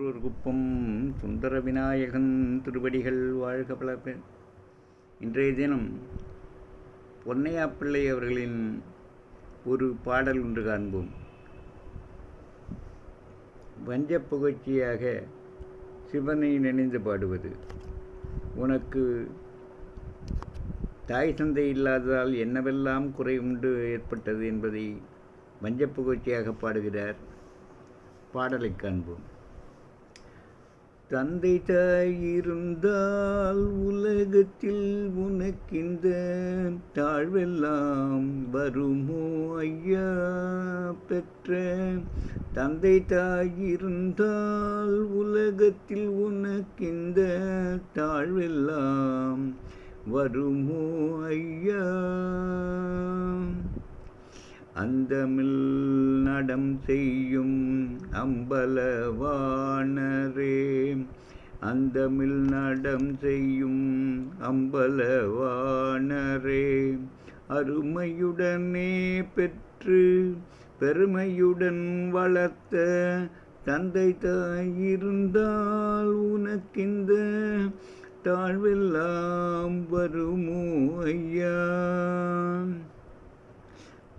ஒரு குப்பம் சுந்தர விநாயகன் திருவடிகள் வாழ்க பல இன்றைய தினம் பொன்னையா பிள்ளை அவர்களின் ஒரு பாடல் ஒன்று காண்போம். வஞ்ச புகழ்ச்சியாக சிவனை நினைந்து பாடுவது. உனக்கு தாய் தந்தை இல்லாததால் என்னவெல்லாம் குறை உண்டு ஏற்பட்டது என்பதை வஞ்ச புகழ்ச்சியாக பாடுகிறார். பாடலை காண்போம். தந்தை தாய் இருந்தால் உலகத்தில் உனக்கிந்த தாழ்வெல்லாம் வருமோ ஐயா பெற்ற? தந்தை தாய் இருந்தால் உலகத்தில் உனக்கிந்த தாழ்வெல்லாம் வருமோ ஐயா? அந்தமில் நடம் செய்யும் அம்பலவாணரே. அந்தமில் நடம் செய்யும் அம்பலவாணரே. அருமையுடனே பெற்று பெருமையுடன் வளர்த்த தந்தை தாயிருந்தால் உனக்கிந்த தாழ்வெல்லாம் வருமோ ஐயா?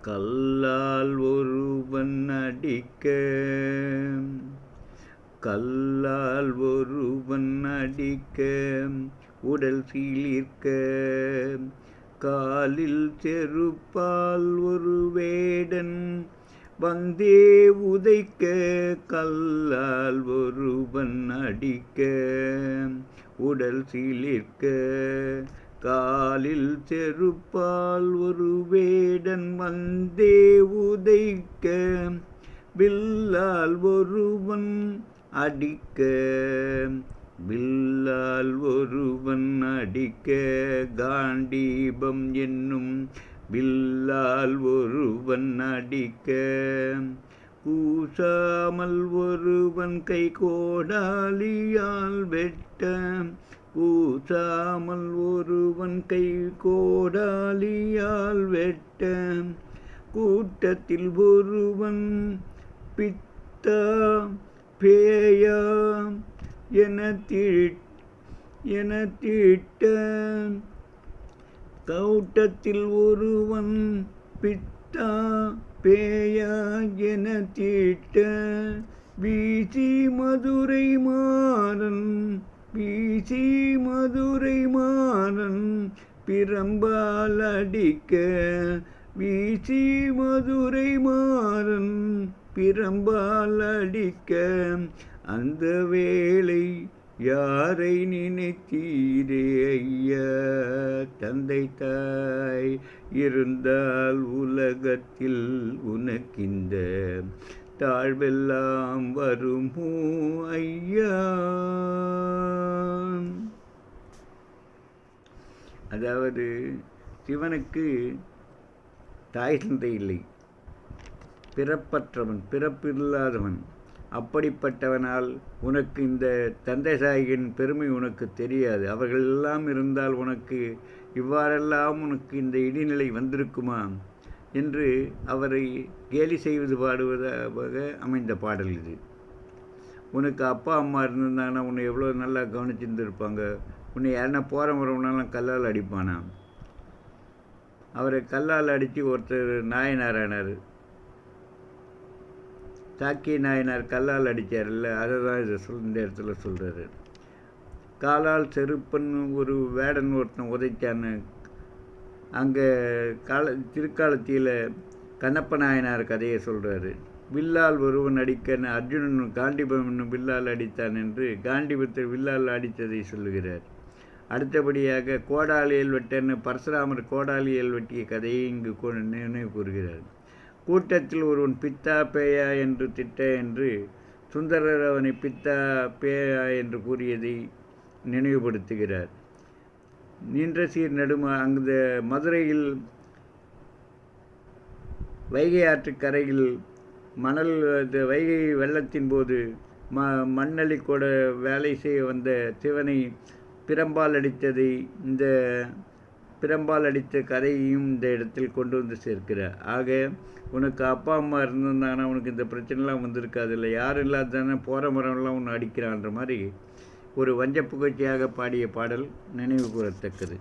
கல்லால் ஒருவன் அடிக்க கல்லால் ஒருவன் அடிக்க உடல் சீலிர்க்க. காலில் செருப்பால் ஒரு வேடன் வந்தே உதைக்க. கல்லால் ஒருவன் அடிக்க உடல் சீலிர்க்க. காலில் செருப்பால் ஒரு வேடன் வந்தே உதைக்க வில்லால் ஒருவன் அடிக்க வில்லால் ஒருவன் அடிக்க காண்டீபம் என்னும் வில்லால் ஒருவன் அடிக்க. கூசாமல் ஒருவன் கை கோடாலியால் வெட்ட கூசாமல் ஒருவன் கை கோடாலியால் வெட்ட கூட்டத்தில் ஒருவன் பித்தா பேயா என தீட் என தீட்ட கௌட்டத்தில் ஒருவன் பித்தா பேயா என தீட்ட வீசி மதுரை மாறன் வீசி மதுரை மாறன் பிரம்பால் அடிக்க. வீசி மதுரை மாறன் பிரம்பால் அடிக்க. அந்த வேளை யாரை நினைத்தீரே ஐயா? தந்தை தாய் இருந்தால் உலகத்தில் உனக்கிந்த தாழ்வெல்லாம் வருமோ ஐயா? அதாவது சிவனுக்கு தாய் தந்தை இல்லை. பிறப்பற்றவன் பிறப்பில்லாதவன். அப்படிப்பட்டவனால் உனக்கு இந்த தந்தை தாயின் பெருமை உனக்கு தெரியாது. அவர்கள் எல்லாம் இருந்தால் உனக்கு இவ்வாறெல்லாம் உனக்கு இந்த இடிநிலை வந்திருக்குமா? என்று அவரை கேலி செய்வது பாடுவதாக அமைந்த பாடல் இது. உனக்கு அப்பா அம்மா இருந்திருந்தாங்கன்னா உன்னை எவ்வளோ நல்லா கவனிச்சிருந்துருப்பாங்க. உன்னை யாருன்னா போகிற வரவனாலும் கல்லால் அடிப்பானா? அவரை கல்லால் அடித்து ஒருத்தர் நாயனாரானார். சாக்கிய நாயனார் கல்லால் அடித்தார்ல அதை தான் இதை சொல் இந்த இடத்துல சொல்கிறாரு காலால் செருப்பன் ஒரு வேடன் ஒருத்தன் உதைச்சான்னு அங்கே கால திருக்காலத்தியில் கண்ணப்ப நாயனார் கதையை சொல்கிறாரு வில்லால் ஒருவன் அடிக்கன்னு அர்ஜுனன் காண்டிபம் வில்லால் அடித்தான் என்று காண்டிபத்தில் வில்லால் அடித்ததை சொல்லுகிறார். அடுத்தபடியாக கோடாலியல் வெட்டன்னு பரசுராமர் கோடாலியல் வெட்டிய கதையை இங்கு நினைவு கூறுகிறார். கூட்டத்தில் ஒருவன் பித்தா பேயா என்று திட்ட என்று சுந்தரர் அவனை பித்தா பேயா என்று கூறியதை நினைவுபடுத்துகிறார். நின்ற சீர் நடும அந்த மதுரையில் வைகை ஆற்றுக்கரையில் மணல் மணல் வைகை வெள்ளத்தின் போது ம மண்ணளி கூட வேலை செய்ய வந்த சிவனை பிரம்பால் அடித்ததை இந்த பிரம்பால் அடித்த கதையையும் இந்த இடத்தில் கொண்டு வந்து சேர்க்கிறார். ஆக உனக்கு அப்பா அம்மா இருந்திருந்தாங்கன்னா உனக்கு இந்த பிரச்சனைலாம் வந்திருக்காது இல்லை. யாரும் இல்லாதானே போகிற மரம்லாம் உன்னை அடிக்கிறான்ற மாதிரி ஒரு வஞ்ச புகழ்ச்சியாக பாடிய பாடல் நினைவு கூறத்தக்கது.